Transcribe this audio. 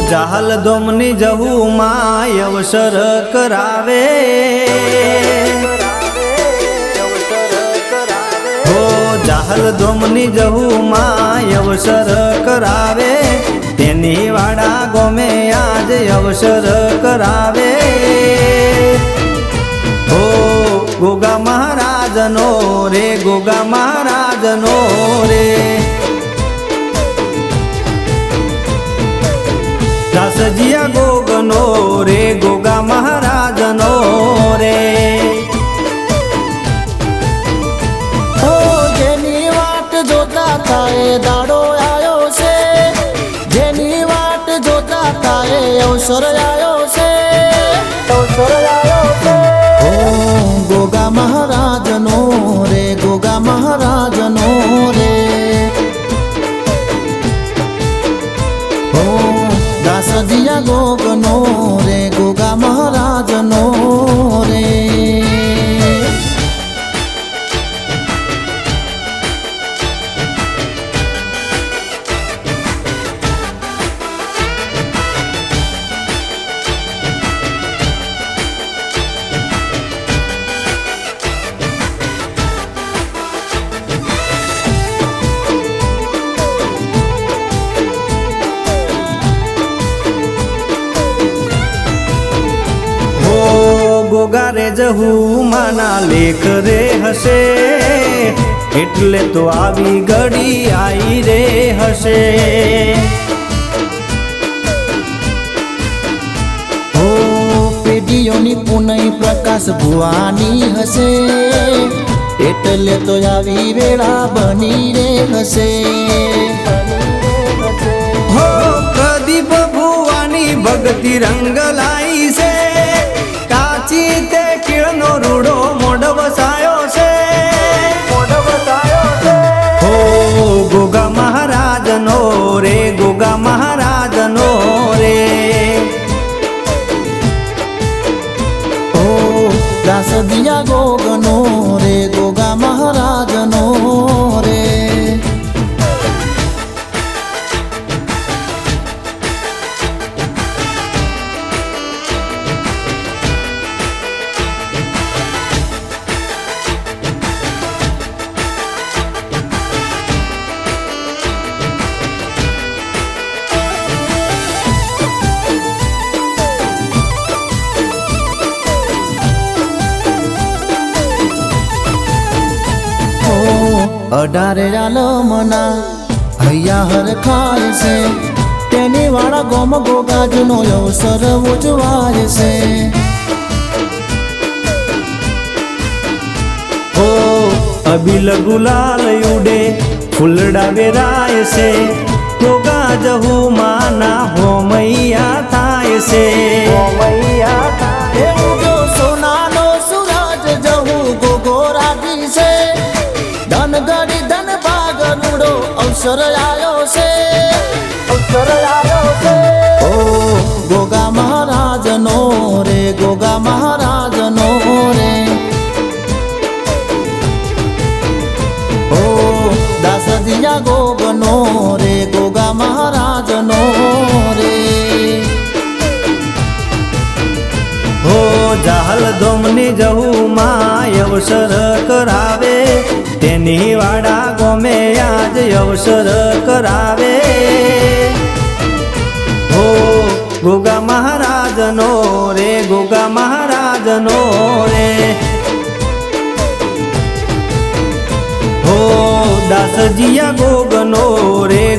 જાહલ ધોમની જહુમાં અવસર કરાવે. હો જાહલ ધોમની જહુમાં અવસર કરાવે. તેની વાડા ગોમે આજે અવસર કરાવે. હો ગોગા મહારાજનો રે ગોગા મહારાજનો રે દાસજીયા ગોગનો રે, ગોગા મહારાજનો રે. ઓ જેની વાટ જોતા થાય, દાડો આવ્યો છે. જેની વાટ જોતા થાય અવસર આવ્યો ગોગા રે માના લેખ રે હશે. એટલે તો આવી ઘડી આઈ રે હશે. હો પેઢીઓની પુનઈ પ્રકાશ ભુવાની હશે. એટલે તો આવી વેળા બની રે હશે. હો પ્રદીપ ભુવાની ભક્તિ રંગ લાઈ છે. Casa de Agoga અઢારે આલમના હૈયા હર ખાય છે. તેની વાળા ગોમ ગોગાજનો અવસર ઉજવાય છે. હો, અબિલ ગુલાલ ઉડે, ફૂલડા વેરાય છે. ગોગાજ હું માના હોમૈયા આવ્યો છે. અવસર છે. ગોગા મહારાજનો રે રે. ઓ દાસ દિયા ગોગનો રે, ગોગા મહારાજનો રે. હો જાહલ ધોમની જહુ માં અવસર કરાવે, તેની વાડા અવસર કરાવે. હો ગોગા મહારાજનો રે ગોગા મહારાજનો રે. હો દાસજીયા ગોગનો રે